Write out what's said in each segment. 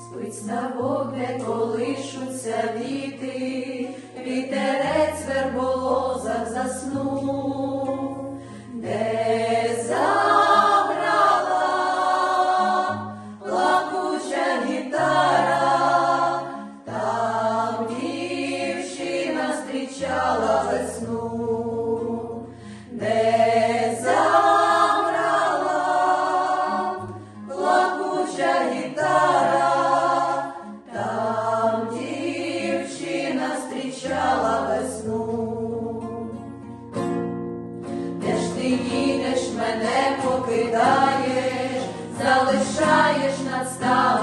Спить на вогне колишуться віти, мене покидаєш, залишаєш над ставом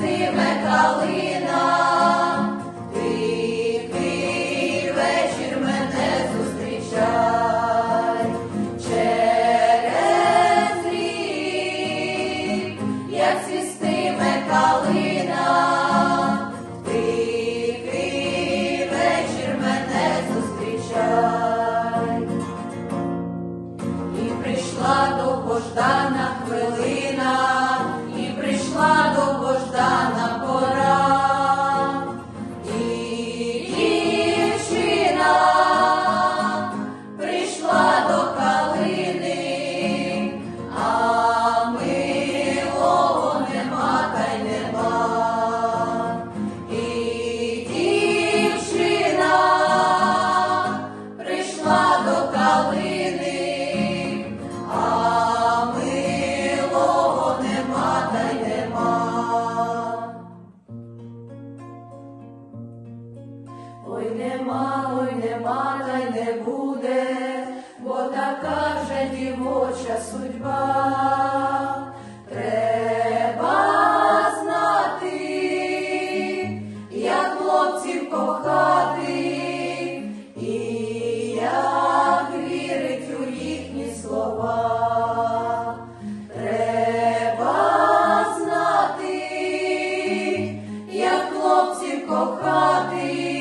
цвістиме калина, тихий вечір мене зустрічай. Через рік, як цвістиме калина, тихий вечір мене зустрічай. І прийшла довгождана хвилина, Ой нема, ой нема, та й не буде, бо така вже дівоча судьба. Треба знати, як хлопців кохати, і як вірить у їхні слова. Треба знати, як хлопців кохати,